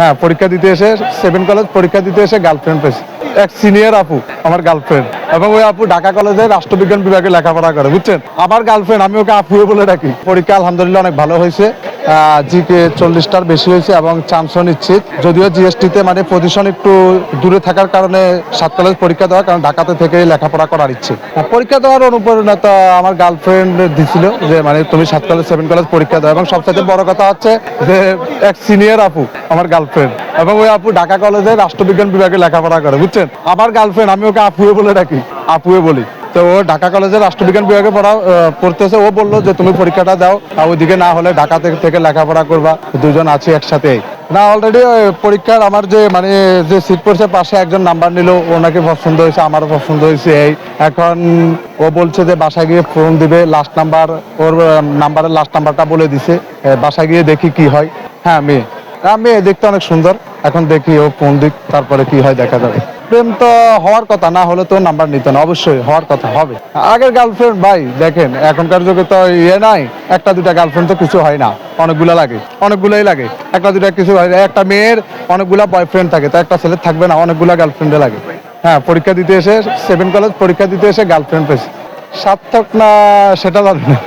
হ্যাঁ পরীক্ষা দিতে এসে সেভেন কলেজ পরীক্ষা দিতে এসে গার্লফ্রেন্ড পেয়েছি। এক সিনিয়র আপু, আমার গার্লফ্রেন্ড এবং ওই আপু ঢাকা কলেজে রাষ্ট্রবিজ্ঞান বিভাগে লেখাপড়া করে, বুঝছেন? আমার গার্লফ্রেন্ড আমি ওকে আপুয়ে বলে ডাকি। পরীক্ষা আলহামদুলিল্লাহ অনেক ভালো হয়েছে। জিকে চল্লিশটার বেশি হয়েছে এবং চান্সও নিশ্চিত যদিও জিএসটিতে মানে পজিশন একটু দূরে থাকার কারণে সাত কলেজ পরীক্ষা দেওয়া, কারণ ঢাকাতে থেকে লেখাপড়া করার ইচ্ছে। পরীক্ষা দেওয়ার অনুপ্রেরণা আমার গার্লফ্রেন্ড দিছিল, যে মানে তুমি সাত কলেজ সেভেন কলেজ পরীক্ষা দাও। এবং সবচেয়ে বড় কথা হচ্ছে যে এক সিনিয়র আপু, আমার গার্লফ্রেন্ড এবং ওই আপু ঢাকা কলেজে রাষ্ট্রবিজ্ঞান বিভাগে লেখাপড়া করে, বুঝছেন? আমার গার্লফ্রেন্ড আমি ওকে আপুয়ে বলে ডাকি। আপুয়ে বলি তো ও ঢাকা কলেজে রাষ্ট্রবিজ্ঞান বিভাগে পড়া পড়তেছে। ও বলল যে, তুমি পরীক্ষাটা দাও, আর ওইদিকে না হলে ঢাকা থেকে লেখাপড়া করবা। দুজন আছি একসাথে না অলরেডি পরীক্ষার আমার যে মানে যে সিট পড়ছে, পাশে একজন নাম্বার নিল। ওনাকে পছন্দ হয়েছে, আমারও পছন্দ হয়েছে এই। এখন ও বলছে যে, বাসায় গিয়ে ফোন দিবে লাস্ট নাম্বার ওর নাম্বারের লাস্ট নাম্বারটা বলে দিছে। বাসায় গিয়ে দেখি কি হয়। হ্যাঁ মেয়ে। হ্যাঁ মেয়ে দেখতে অনেক সুন্দর। এখন দেখি ও ফোন দিক, তারপরে কি হয় দেখা যাবে। প্রেম তো হওয়ার কথা না হলে তো নাম্বার নিত না, অবশ্যই হওয়ার কথা হবে। আগের গার্লফ্রেন্ড ভাই, দেখেন, এখনকার যুগে তো ইয়ে নাই, একটা দুটা গার্লফ্রেন্ড তো কিছু হয় না, অনেকগুলা লাগে, অনেকগুলাই লাগে, একটা দুটা কিছু হয় না, একটা মেয়ের অনেকগুলা বয়ফ্রেন্ড থাকে, তো একটা ছেলে থাকবে না, অনেকগুলা গার্লফ্রেন্ডে লাগে। হ্যাঁ পরীক্ষা দিতে এসে সেভেন কলেজ পরীক্ষা দিতে এসে গার্লফ্রেন্ড পেয়েছে। সার্থক না সেটা জানি না।